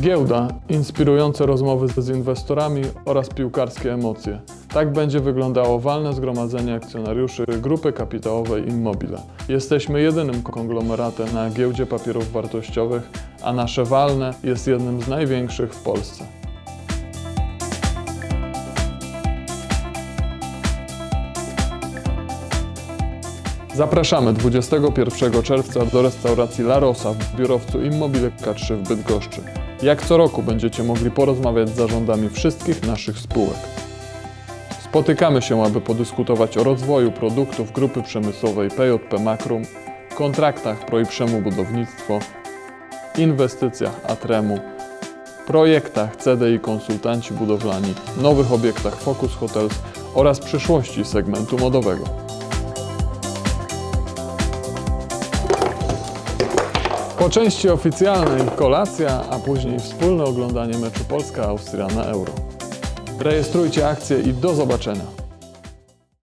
Giełda, inspirujące rozmowy z inwestorami oraz piłkarskie emocje. Tak będzie wyglądało walne zgromadzenie akcjonariuszy grupy kapitałowej Immobile. Jesteśmy jedynym konglomeratem na giełdzie papierów wartościowych, a nasze walne jest jednym z największych w Polsce. Zapraszamy 21 czerwca do restauracji La Rosa w biurowcu Immobile K3 w Bydgoszczy. Jak co roku będziecie mogli porozmawiać z zarządami wszystkich naszych spółek. Spotykamy się, aby podyskutować o rozwoju produktów grupy przemysłowej PJP Makrum, kontraktach ProIprzemu Budownictwo, inwestycjach Atremu, projektach CDI Konsultanci Budowlani, nowych obiektach Focus Hotels oraz przyszłości segmentu modowego. Po części oficjalnej kolacja, a później wspólne oglądanie meczu Polska-Austria na Euro. Rejestrujcie akcje i do zobaczenia.